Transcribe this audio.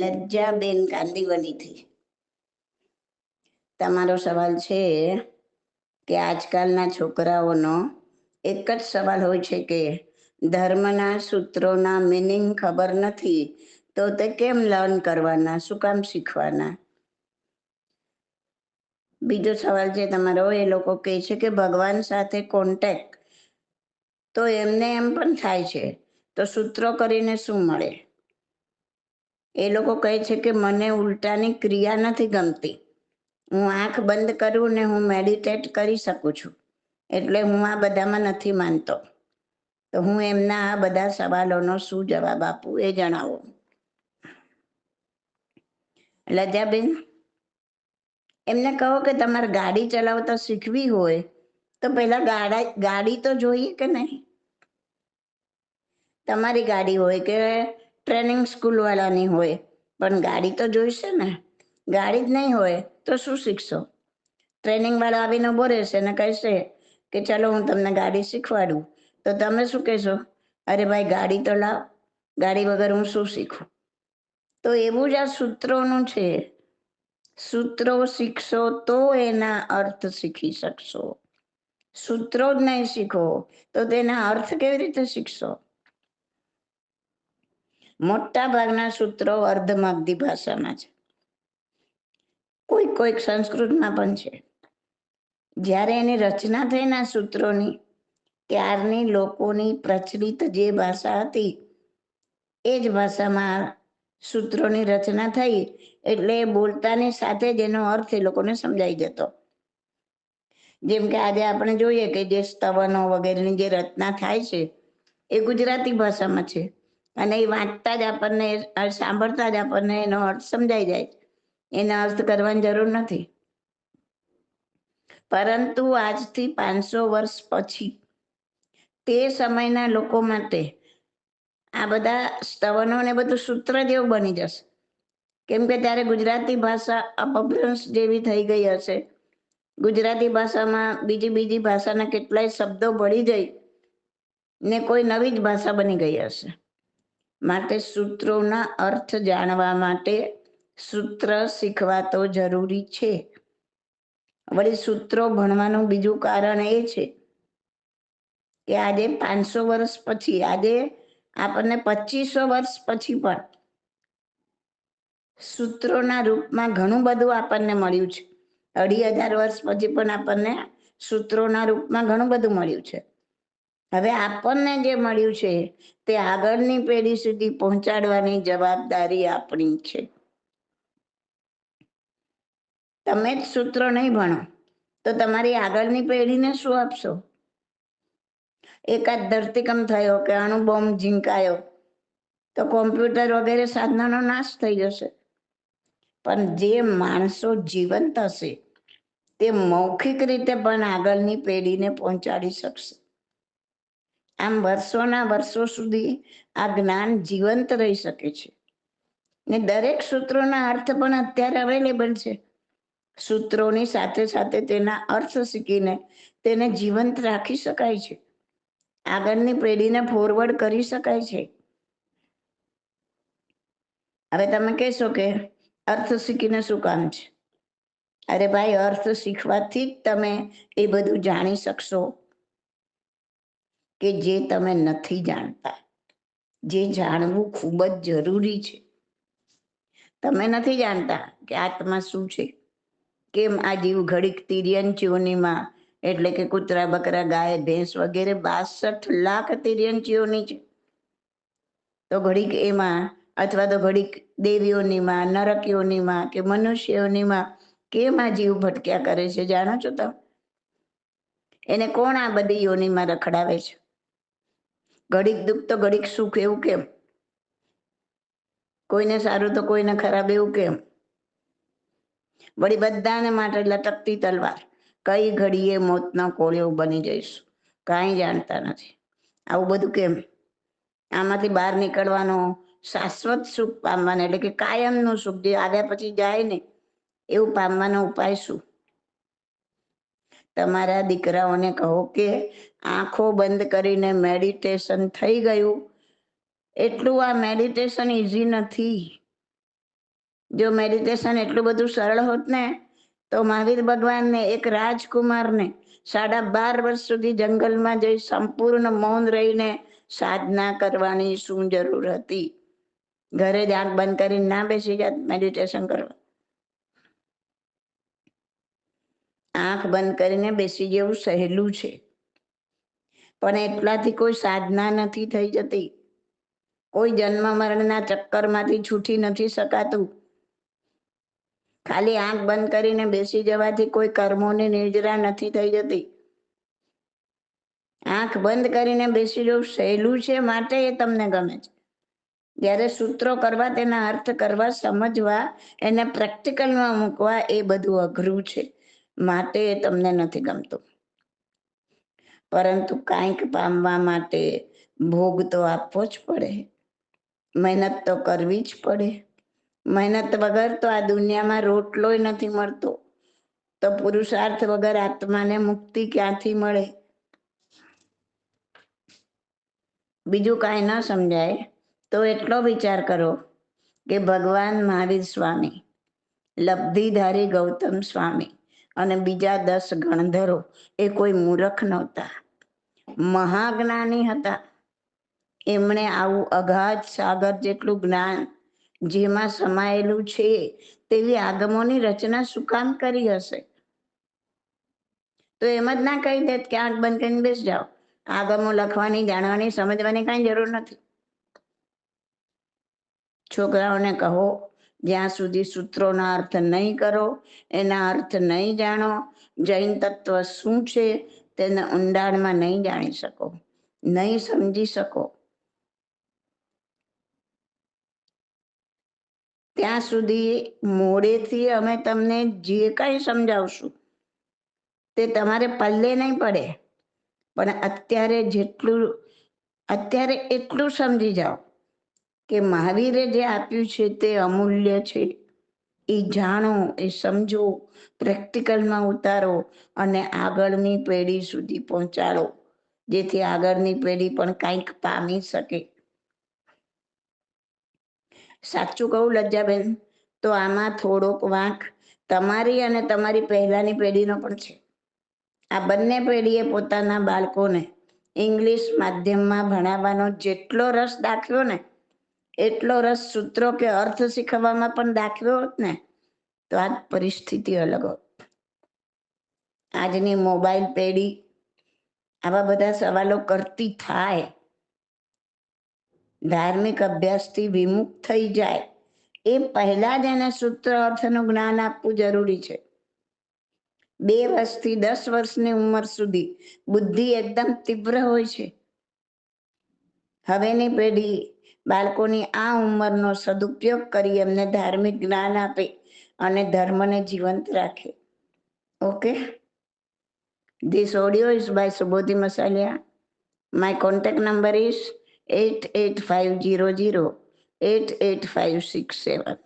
લજ્જાબેન કાંદીવલીથી તમારો સવાલ છે કે આજકાલના છોકરાઓનો એક જ સવાલ હોય છે કે ધર્મના સૂત્રોના મિનિંગ ખબર નથી તો તે કેમ લર્ન કરવાના, શું કામ શીખવાના? બીજો સવાલ છે તમારો એ લોકો કહે છે કે ભગવાન સાથે કોન્ટેક્ટ તો એમને એમ પણ થાય છે. તો સૂત્રો કરીને શું મળે? એ લોકો કહે છે કે મને ઉલટાની ક્રિયા નથી ગમતી. હું આંખ બંધ કરું ને હું મેડિટેટ કરી શકું છું. એટલે હું આ બધામાં નથી માનતો. તો હું એમના આ બધા સવાલોનો શું જવાબ આપું એ જણાવો. લજાબેન, એમને કહો કે તમારે ગાડી ચલાવતા શીખવી હોય તો પહેલા ગાડા, ગાડી તો જોઈએ કે નહીં? તમારી ગાડી હોય કે ટ્રેનિંગ સ્કૂલવાળાની હોય, પણ ગાડી તો જોઈશે ને? ગાડી જ નહીં હોય, તો શું શીખશો? ટ્રેનિંગવાળા આવીને ઊભો રહેશે ને કહેશે કે ચાલો હું તમને ગાડી શીખવાડું. તો તમે શું કહેશો? અરે ભાઈ, ગાડી તો લાવ. ગાડી વગર હું શું શીખું? તો એવું જ આ સૂત્રોનું છે. સૂત્રો શીખશો તો એના અર્થ શીખી શકશો. સૂત્રો જ નહીં શીખો, તો તેના અર્થ કેવી રીતે શીખશો? મોટા ભાગના સૂત્રો અર્ધમાગધી ભાષામાં છે. કોઈક કોઈક સંસ્કૃતમાં પણ છે. જ્યારે એની રચના થઈના સૂત્રોની, ત્યારની લોકોની પ્રચલિત જે ભાષા હતી, એ જ ભાષામાં સૂત્રોની રચના થઈ, એટલે બોલતાની સાથે જ એનો અર્થ એ લોકોને સમજાઈ જતો. જેમ કે આજે આપણે જોઈએ કે જે સ્તવનો વગેરેની જે રચના થાય છે, એ ગુજરાતી ભાષામાં છે. અને એ વાંચતા જ આપણને સાંભળતા જ આપણને એનો અર્થ સમજાઈ જાય. એનો અર્થ કરવાની જરૂર નથી. પરંતુ આજથી પાંચસો વર્ષ પછી, તે સમયના લોકો માટે આ બધા સ્તવનો ને બધું સૂત્ર જેવું બની જશે. કેમ કે ત્યારે ગુજરાતી ભાષા અપભ્રંશ જેવી થઈ ગઈ હશે. ગુજરાતી ભાષામાં બીજી બીજી ભાષાના કેટલાય શબ્દો ભળી જઈ ને કોઈ નવી જ ભાષા બની ગઈ હશે. માટે સૂત્રોના અર્થ જાણવા માટે સૂત્ર શીખવા તો જરૂરી છે. વળી સૂત્રો ભણવાનું બીજું કારણ એ છે કે આજે પાંચસો વર્ષ પછી, આજે આપણને પચીસો વર્ષ પછી પણ સૂત્રોના રૂપમાં ઘણું બધું આપણને મળ્યું છે. અઢી હજાર વર્ષ પછી પણ આપણને સૂત્રોના રૂપમાં ઘણું બધું મળ્યું છે. હવે આપણને જે મળ્યું છે, તે આગળની પેઢી સુધી પહોંચાડવાની જવાબદારી આપણી છે. તમે જ સૂત્રો નહીં ભણો, તો તમારી આગળની પેઢીને શું આપશો? એકાદ ધરતીકંપ થયો કે અણુબોમ્બ ઝીંકાયો, તો કોમ્પ્યુટર વગેરે સાધનોનો નાશ થઈ જશે. પણ જે માણસો જીવંત હશે, તે મૌખિક રીતે પણ આગળની પેઢીને પહોંચાડી શકશે. આમ વર્ષોના વર્ષો સુધી આ જ્ઞાન જીવંત રહી શકે છે. ને દરેક સૂત્રોના અર્થ પણ અત્યારે અવેલેબલ છે. સૂત્રોની સાથે સાથે તેના અર્થ શીખીને તેને જીવંત રાખી શકાય છે. આગળની પેઢીને ફોરવર્ડ કરી શકાય છે. હવે તમે કહેશો કે અર્થ શીખીને શું કામ છે? અરે ભાઈ, અર્થ શીખવાથી જ તમે એ બધું જાણી શકશો. કે જે તમે નથી જાણતા. જે જાણવું ખૂબ જ જરૂરી છે. તમે નથી જાણતા કે આત્મા શું છે? કેમ આ જીવ ઘડીક તિર્યન ચીઓનીમાં એટલે કે કૂતરા, બકરા, ગાય, ભેંસ વગેરે બાસઠ લાખ તિર્યન ચીઓની છે. તો ઘડીક એમાં અથવા તો ઘડીક દેવીઓનીમાં, નરકીઓનીમાં કે મનુષ્યોનીમાં કેમ આ જીવ ભટક્યા કરે છે? જાણો છો તમે? એને કોણ આ બધી યોનીમાં રખડાવે છે? ઘડીક દુઃખ તો ઘડીક સુખ એવું કેમ? કોઈને સારું તો કોઈને ખરાબ એવું કેમ? વળી બધાને માટે લટકતી તલવાર. કઈ ઘડીએ મોતનો કોળિયો બની જઈશું. કાંઈ જાણતા નથી. આવું બધું કેમ? આમાંથી બહાર નીકળવાનો શાશ્વત સુખ પામવાનો, એટલે કે કાયમનું સુખ જે આવ્યા પછી જાય ને, એવું પામવાનો ઉપાય શું? તમારા દીકરાઓને કહો કે આંખો બંધ કરીને મેડિટેશન થઈ ગયું. એટલું આ મેડિટેશન ઇઝી નથી. જો મેડિટેશન એટલું બધું સરળ હોત ને, તો મહાવીર ભગવાનને, એક રાજકુમારને સાડા બાર વર્ષ સુધી જંગલમાં જઈ સંપૂર્ણ મૌન રહીને સાધના કરવાની શું જરૂર હતી? ઘરે જ આંખ બંધ કરીને ના બેસી જાત મેડિટેશન કરવા. આંખ બંધ કરીને બેસી જેવું સહેલું છે. પણ એટલાથી કોઈ સાધના નથી થઈ જતી. કોઈ જન્મ મરણના ચક્કરમાંથી છૂટી નથી શકાતું. ખાલી આંખ બંધ કરીને બેસી જવાથી કોઈ કર્મોની નિર્જરા નથી થઈ જતી. આંખ બંધ કરીને બેસી જવું સહેલું છે માટે એ તમને ગમે છે. જ્યારે સૂત્રો કરવા તેના અર્થ કરવા સમજવા એને પ્રેક્ટિકલમાં મૂકવા એ બધું અઘરું છે. માટે તમને નથી ગમતું. પરંતુ કાંઈક પામવા માટે ભોગ તો આપવો જ પડે. મહેનત તો કરવી જ પડે. મહેનત વગર તો આ દુનિયામાં રોટલોય નથી મળતો. તો પુરુષાર્થ વગર આત્માને મુક્તિ ક્યાંથી મળે? બીજું કાંઈ ન સમજાય. તો એટલો વિચાર કરો કે ભગવાન મહાવીર સ્વામી, લબ્ધિધારી ગૌતમ સ્વામી. અને બીજા દસ ગણધરો એ કોઈ મૂરખ નહોતા. મહાજ્ઞાની હતા. એમણે આવું અગાધ સાગર જેટલું જ્ઞાન જેમાં સમાયેલું છે તેવી આગમોની રચના શું કામ કરી હશે? તો એમ જ ના કહી દેત કે આંખ બંધ કરીને બેસ જાઓ. આગમો લખવાની, જાણવાની, સમજવાની કાંઈ જરૂર નથી. છોકરાઓને કહો જ્યાં સુધી સૂત્રોના અર્થ નહીં કરો, એના અર્થ નહીં જાણો, જૈન તત્વ શું છે તેને ઊંડાણમાં નહીં જાણી શકો, નહીં સમજી શકો. ત્યાં સુધી મોડેથી અમે તમને જે કંઈ સમજાવશું, તે તમારે પલ્લે નહીં પડે, પણ અત્યારે જેટલું, અત્યારે એટલું સમજી જાઓ. કે મહાવીરે જે આપ્યું છે તે અમૂલ્ય છે. એ જાણો, એ સમજો, પ્રેક્ટિકલમાં ઉતારો અને આગળની પેઢી સુધી પહોંચાડો. જેથી આગળની પેઢી પણ કંઈક પામી શકે. સાચું કહું લજ્જાબેન, તો આમાં થોડોક વાંક તમારી અને તમારી પહેલાની પેઢીનો પણ છે. આ બંને પેઢીએ પોતાના બાળકોને ઇંગ્લિશ માધ્યમમાં ભણાવવાનો જેટલો રસ દાખ્યો ને એટલો રસ સૂત્રો કે અર્થ શીખવવામાં પણ દાખવ્યો હોત ને, તો આ પરિસ્થિતિ અલગ હોત. આજની મોબાઈલ પેઢી આવા બધા સવાલો કરતી થાય. ધાર્મિક અભ્યાસથી વિમુખ થઈ જાય. એ પહેલા જ એને સૂત્ર અર્થનું જ્ઞાન આપવું જરૂરી છે. બે વર્ષથી દસ વર્ષની ઉંમર સુધી બુદ્ધિ એકદમ તીવ્ર હોય છે. હવેની પેઢી બાળકોની આ ઉંમરનો સદુપયોગ કરી એમને ધાર્મિક જ્ઞાન આપે અને ધર્મને જીવંત રાખે. Okay? This audio is by Subodhi Masaliya my contact number is eight eight five zero zero eight eight five six seven